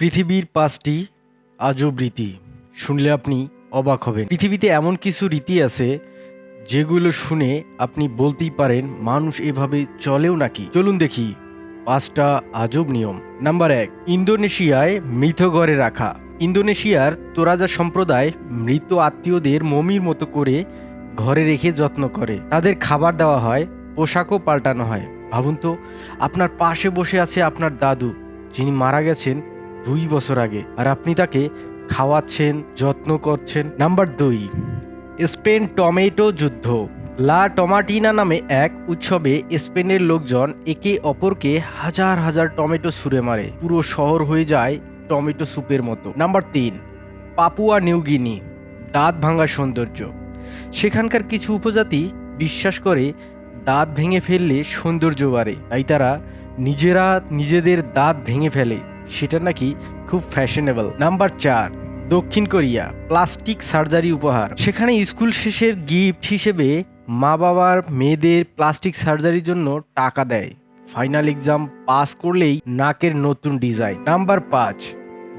পৃথিবীর পাঁচটি আজব রীতি। শুনলে আপনি অবাক হবেন। পৃথিবীতে এমন কিছু রীতি আছে, যেগুলো শুনে আপনি বলতেই পারেন, মানুষ এভাবে চলেও নাকি। চলুন দেখি পাঁচটা আজব নিয়ম। নাম্বার এক, ইন্দোনেশিয়ায় মৃত ঘরে রাখা। ইন্দোনেশিয়ার তোরাজা সম্প্রদায় মৃত আত্মীয়দের মমির মতো করে ঘরে রেখে যত্ন করে। তাদের খাবার দেওয়া হয়, পোশাকও পাল্টানো হয়। ভাবুন তো, আপনার পাশে বসে আছে আপনার দাদু, যিনি মারা গেছেন দুই বছর আগে। আর আপনি তাকে খাওয়াচ্ছেন, যত্ন করছেন। নাম্বার দুই, স্পেন টমেটো যুদ্ধ। লা টমাটিনা নামে এক উৎসবে স্পেনের লোকজন একে অপরকে হাজার হাজার টমেটো ছুঁড়ে মারে। পুরো শহর হয়ে যায় টমেটো স্যুপের মতো। নাম্বার তিন, পাপুয়া নিউগিনি দাঁত ভাঙা সৌন্দর্য। সেখানকার কিছু উপজাতি বিশ্বাস করে দাঁত ভেঙে ফেললে সৌন্দর্য বাড়ে। তাই তারা নিজেরা নিজেদের দাঁত ভেঙে ফেলে। সেটা নাকি খুব ফ্যাশনেবল নাম্বার চার, দক্ষিণ কোরিয়া, প্লাস্টিক সার্জারি উপহার। সেখানে স্কুল শেষের গিফট হিসেবে মা বাবার মেয়েদের প্লাস্টিক সার্জারির জন্য টাকা দেয়। ফাইনাল এক্সাম পাস করলেই নাকের নতুন ডিজাইন নাম্বার পাঁচ,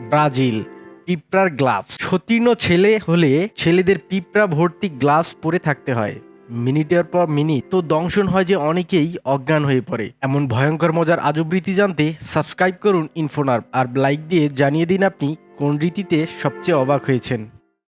ব্রাজিল, পিঁপড়ার গ্লাভস সতীর্ণ ছেলে হলে ছেলেদের পিঁপড়া ভর্তি গ্লাভস পরে থাকতে হয়। মিনিটের পর মিনিট তো দংশন হয় যে অনেকেই অজ্ঞান হয়ে পড়ে। এমন ভয়ঙ্কর মজার আজব রীতি জানতে সাবস্ক্রাইব করুন ইনফোনার আর লাইক দিয়ে জানিয়ে দিন আপনি কোন রীতিতে সবচেয়ে অবাক হয়েছেন।